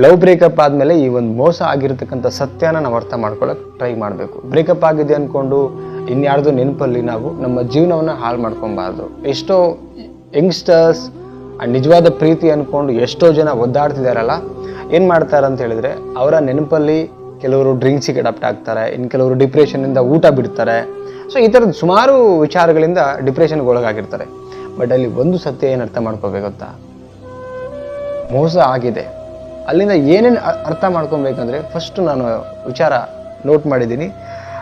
Love breakup ಆದಮೇಲೆ ಈ ಒಂದು ಮೋಸ ಆಗಿರತಕ್ಕಂಥ ಸತ್ಯನ ನಾವು ಅರ್ಥ ಮಾಡ್ಕೊಳ್ಳೋಕೆ ಟ್ರೈ ಮಾಡಬೇಕು. ಬ್ರೇಕಪ್ ಆಗಿದೆ ಅಂದ್ಕೊಂಡು ಇನ್ಯಾರ್ದು ನೆನಪಲ್ಲಿ ನಾವು ನಮ್ಮ ಜೀವನವನ್ನು ಹಾಳು ಮಾಡ್ಕೊಬಾರ್ದು. ಎಷ್ಟೋ ಯಂಗ್ಸ್ಟರ್ಸ್ ನಿಜವಾದ ಪ್ರೀತಿ ಅಂದ್ಕೊಂಡು ಎಷ್ಟೋ ಜನ ಒದ್ದಾಡ್ತಿದ್ದಾರಲ್ಲ ಏನು ಮಾಡ್ತಾರೆ ಅಂತ ಹೇಳಿದ್ರೆ ಅವರ ನೆನಪಲ್ಲಿ ಕೆಲವರು ಡ್ರಿಂಕ್ಸಿಗೆ ಅಡಾಪ್ಟ್ ಆಗ್ತಾರೆ ಇನ್ನು ಕೆಲವರು ಡಿಪ್ರೆಷನಿಂದ ಊಟ ಬಿಡ್ತಾರೆ. ಸೊ ಈ ಥರದ ಸುಮಾರು ವಿಚಾರಗಳಿಂದ ಡಿಪ್ರೆಷನ್ಗೆ ಒಳಗಾಗಿರ್ತಾರೆ. ಬಟ್ ಅಲ್ಲಿ ಒಂದು ಸತ್ಯ ಏನು ಅರ್ಥ ಮಾಡ್ಕೋಬೇಕು ಮೋಸ ಆಗಿದೆ. ಅಲ್ಲಿಂದ ಏನೇನು ಅರ್ಥ ಮಾಡ್ಕೊಬೇಕಂದ್ರೆ ಫಸ್ಟ್ ನಾನು ವಿಚಾರ ನೋಟ್ ಮಾಡಿದ್ದೀನಿ.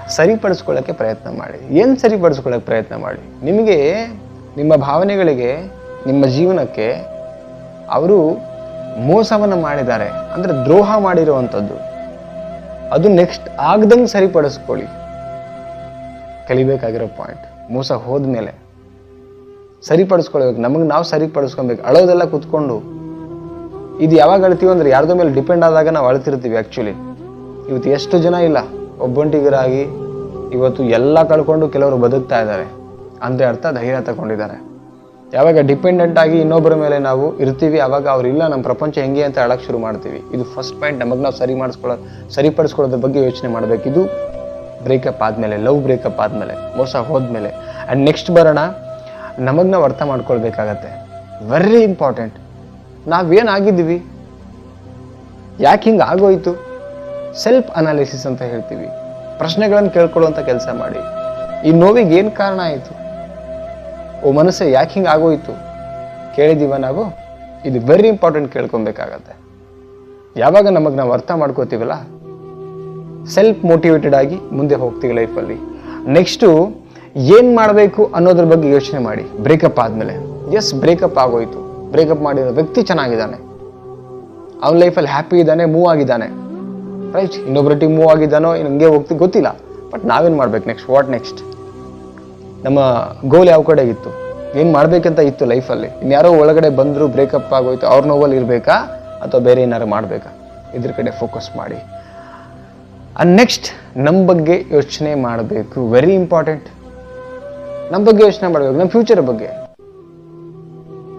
ಸರಿಪಡಿಸ್ಕೊಳ್ಳೋಕ್ಕೆ ಪ್ರಯತ್ನ ಮಾಡಿ. ಏನು ಸರಿಪಡಿಸ್ಕೊಳ್ಳೋಕೆ ಪ್ರಯತ್ನ ಮಾಡಿ? ನಿಮಗೆ, ನಿಮ್ಮ ಭಾವನೆಗಳಿಗೆ, ನಿಮ್ಮ ಜೀವನಕ್ಕೆ ಅವರು ಮೋಸವನ್ನು ಮಾಡಿದ್ದಾರೆ. ಅಂದರೆ ದ್ರೋಹ ಮಾಡಿರುವಂಥದ್ದು. ಅದು ನೆಕ್ಸ್ಟ್ ಆಗ್ದಂಗೆ ಸರಿಪಡಿಸ್ಕೊಳ್ಳಿ. ಕಲಿಬೇಕಾಗಿರೋ ಪಾಯಿಂಟ್ ಮೋಸ ಹೋದ್ಮೇಲೆ. ಸರಿಪಡಿಸ್ಕೊಳ್ಬೇಕು. ನಮಗೆ ನಾವು ಸರಿಪಡಿಸ್ಕೊಬೇಕು ಅಳೋದೆಲ್ಲ ಕುತ್ಕೊಂಡು. ಇದು ಯಾವಾಗ ಅಳ್ತೀವಿ ಅಂದ್ರೆ ಯಾರ್ದೋ ಮೇಲೆ ಡಿಪೆಂಡ್ ಆದಾಗ ನಾವು ಅಳ್ತಿರ್ತೀವಿ ಆ್ಯಕ್ಚುಲಿ ಇವತ್ತು ಎಷ್ಟು ಜನ ಇಲ್ಲ, ಒಬ್ಬಂಟಿಗರಾಗಿ ಇವತ್ತು ಎಲ್ಲ ಕಳ್ಕೊಂಡು ಕೆಲವರು ಬದುಕ್ತಾ ಇದ್ದಾರೆ. ಅಂದರೆ ಅರ್ಥ, ಧೈರ್ಯ ತಗೊಂಡಿದ್ದಾರೆ. ಯಾವಾಗ ಡಿಪೆಂಡೆಂಟ್ ಆಗಿ ಇನ್ನೊಬ್ಬರ ಮೇಲೆ ನಾವು ಇರ್ತೀವಿ ಆವಾಗ ಅವರಿಲ್ಲ ನಮ್ಮ ಪ್ರಪಂಚ ಹೆಂಗೆ ಅಂತ ಹೇಳಕ್ ಶುರು ಮಾಡ್ತೀವಿ. ಇದು ಫಸ್ಟ್ ಪಾಯಿಂಟ್ ನಮಗೆ ನಾವು ಸರಿ ಮಾಡಿಸ್ಕೊಳ್ಳೋ ಸರಿಪಡಿಸ್ಕೊಳ್ಳೋದ್ರ ಬಗ್ಗೆ ಯೋಚನೆ ಮಾಡಬೇಕು. ಇದು ಬ್ರೇಕಪ್ ಆದಮೇಲೆ ಲವ್ ಬ್ರೇಕಪ್ ಆದಮೇಲೆ, ಮೋಸ ಹೋದ್ಮೇಲೆ. ಆ್ಯಂಡ್ ನೆಕ್ಸ್ಟ್ ಬರೋಣ, ನಮಗೆ ನಾವು ಅರ್ಥ ಮಾಡ್ಕೊಳ್ಬೇಕಾಗತ್ತೆ. ವೆರಿ ಇಂಪಾರ್ಟೆಂಟ್ ನಾವೇನಾಗಿದ್ದೀವಿ? ಯಾಕೆ ಹಿಂಗೆ ಆಗೋಯ್ತು? ಸೆಲ್ಫ್ ಅನಾಲಿಸಿಸ್ ಅಂತ ಹೇಳ್ತೀವಿ. ಪ್ರಶ್ನೆಗಳನ್ನು ಕೇಳ್ಕೊಳ್ಳುವಂಥ ಕೆಲಸ ಮಾಡಿ. ಈ ನೋವಿಗೆ ಏನು ಕಾರಣ ಆಯಿತು? ಓ ಮನಸ್ಸೆ ಯಾಕೆ ಹಿಂಗೆ ಆಗೋಯ್ತು? ಕೇಳಿದೀವ ನಾವು? ಇದು ವೆರಿ ಇಂಪಾರ್ಟೆಂಟ್ ಕೇಳ್ಕೊಬೇಕಾಗತ್ತೆ. ಯಾವಾಗ ನಮಗೆ ನಾವು ಅರ್ಥ ಮಾಡ್ಕೋತೀವಲ್ಲ? ಸೆಲ್ಫ್ ಮೋಟಿವೇಟೆಡ್ ಆಗಿ ಮುಂದೆ ಹೋಗ್ತೀವಿ ಲೈಫಲ್ಲಿ ನೆಕ್ಸ್ಟು ಏನು ಮಾಡಬೇಕು ಅನ್ನೋದ್ರ ಬಗ್ಗೆ ಯೋಚನೆ ಮಾಡಿ. ಬ್ರೇಕಪ್ ಆದಮೇಲೆ. ಎಸ್ ಬ್ರೇಕಪ್ ಆಗೋಯ್ತು. ಬ್ರೇಕಪ್ ಮಾಡಿರೋ ವ್ಯಕ್ತಿ ಚೆನ್ನಾಗಿದ್ದಾನೆ. ಅವನ ಲೈಫಲ್ಲಿ ಹ್ಯಾಪಿ ಇದ್ದಾನೆ ಮೂವ್ ಆಗಿದ್ದಾನೆ. ರೈಟ್ ಇನ್ನೊಬ್ಬರೊಟ್ಟಿಗೆ ಮೂವ್ ಆಗಿದ್ದಾನೋ ಹಂಗೆ ಹೋಗ್ತಿ ಗೊತ್ತಿಲ್ಲ. ಬಟ್ ನಾವೇನು ಮಾಡ್ಬೇಕು ನೆಕ್ಸ್ಟ್ ವಾಟ್ ನೆಕ್ಸ್ಟ್ ನಮ್ಮ ಗೋಲ್ ಯಾವ ಕಡೆ ಇತ್ತು? ಏನು ಮಾಡಬೇಕಂತ ಇತ್ತು ಲೈಫಲ್ಲಿ ಇನ್ಯಾರೋ ಒಳಗಡೆ ಬಂದರು ಬ್ರೇಕಪ್ ಆಗೋಯ್ತು, ಅವ್ರ ನೋವಲ್ಲಿ ಇರಬೇಕಾ? ಅಥವಾ ಬೇರೆ ಏನಾರು ಮಾಡಬೇಕಾ? ಇದ್ರ ಕಡೆ ಫೋಕಸ್ ಮಾಡಿ. ಅಂಡ್ ನೆಕ್ಸ್ಟ್ ನಮ್ಮ ಬಗ್ಗೆ ಯೋಚನೆ ಮಾಡಬೇಕು. ವೆರಿ ಇಂಪಾರ್ಟೆಂಟ್ ನಮ್ಮ ಬಗ್ಗೆ ಯೋಚನೆ ಮಾಡಬೇಕು. ನಮ್ಮ ಫ್ಯೂಚರ್ ಬಗ್ಗೆ.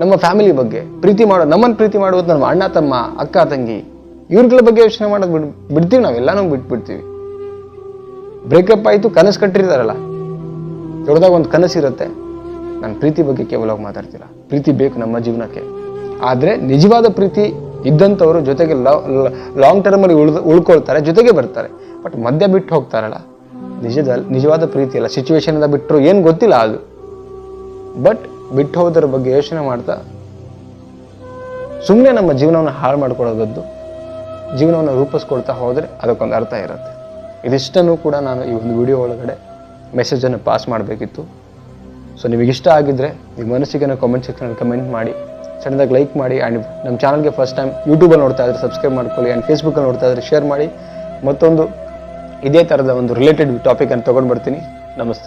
ನಮ್ಮ ಫ್ಯಾಮಿಲಿ ಬಗ್ಗೆ ಪ್ರೀತಿ ಮಾಡೋ ನಮ್ಮನ್ನು ಪ್ರೀತಿ ಮಾಡೋದು ನಮ್ಮ ಅಣ್ಣ, ತಮ್ಮ, ಅಕ್ಕ, ತಂಗಿ. ಇವ್ರಗಳ ಬಗ್ಗೆ ಯೋಚನೆ ಮಾಡೋದು ಬಿಡ್, ಬಿಡ್ತೀವಿ ನಾವೆಲ್ಲ ನಾವು ಬಿಟ್ಬಿಡ್ತೀವಿ. ಬ್ರೇಕಪ್ ಆಯಿತು, ಕನಸು ಕಟ್ಟಿರ್ತಾರಲ್ಲ. ದೊಡ್ಡದಾಗ ಒಂದು ಕನಸಿರುತ್ತೆ ನಾನು ಪ್ರೀತಿ ಬಗ್ಗೆ ಕೇವಲ ಮಾತಾಡ್ತಿಲ್ಲ. ಪ್ರೀತಿ ಬೇಕು ನಮ್ಮ ಜೀವನಕ್ಕೆ. ಆದರೆ ನಿಜವಾದ ಪ್ರೀತಿ ಇದ್ದಂಥವರು ಜೊತೆಗೆ ಲಾಂಗ್ ಟರ್ಮಲ್ಲಿ ಉಳ್ದು, ಉಳ್ಕೊಳ್ತಾರೆ, ಜೊತೆಗೆ ಬರ್ತಾರೆ. ಬಟ್ ಮಧ್ಯ ಬಿಟ್ಟು ಹೋಗ್ತಾರಲ್ಲ. ನಿಜದ ನಿಜವಾದ ಪ್ರೀತಿ ಅಲ್ಲ. ಸಿಚುವೇಶನಿಂದ ಬಿಟ್ಟರು ಏನು ಗೊತ್ತಿಲ್ಲ ಅದು. ಬಟ್ ಬಿಟ್ಟು ಹೋದ್ರ ಬಗ್ಗೆ ಯೋಚನೆ ಮಾಡ್ತಾ ಸುಮ್ಮನೆ ನಮ್ಮ ಜೀವನವನ್ನು ಹಾಳು ಮಾಡ್ಕೊಳ್ಳೋದದ್ದು, ಜೀವನವನ್ನು ರೂಪಿಸ್ಕೊಳ್ತಾ ಹೋದರೆ ಅದಕ್ಕೊಂದು ಅರ್ಥ ಇರುತ್ತೆ. ಇದಿಷ್ಟನ್ನು ಕೂಡ ನಾನು ಈ ಒಂದು ವಿಡಿಯೋ ಒಳಗಡೆ ಮೆಸೇಜನ್ನು ಪಾಸ್ ಮಾಡಬೇಕಿತ್ತು. ಸೊ ನಿಮಗೆ ಇಷ್ಟ ಆಗಿದ್ದರೆ ನಿಮ್ಮ ಮನಸ್ಸಿಗೆ ಕಾಮೆಂಟ್ ಸೆಕ್ಷನಲ್ಲಿ ಕಮೆಂಟ್ ಮಾಡಿ, ಸಣ್ಣದಾಗಿ ಲೈಕ್ ಮಾಡಿ ಆ್ಯಂಡ್ ನಮ್ಮ ಚಾನಲ್ಗೆ ಫಸ್ಟ್ ಟೈಮ್ ಯೂಟ್ಯೂಬಲ್ಲಿ ನೋಡ್ತಾ ಇದ್ರೆ ಸಬ್ಸ್ಕ್ರೈಬ್ ಮಾಡ್ಕೊಳ್ಳಿ ಆ್ಯಂಡ್ ಫೇಸ್ಬುಕ್ಕಲ್ಲಿ ನೋಡ್ತಾ ಇದ್ರೆ ಶೇರ್ ಮಾಡಿ. ಮತ್ತೊಂದು ಇದೇ ಥರದ ಒಂದು ರಿಲೇಟೆಡ್ ಟಾಪಿಕನ್ನು ತೊಗೊಂಡು ಬರ್ತೀನಿ. ನಮಸ್ತೆ.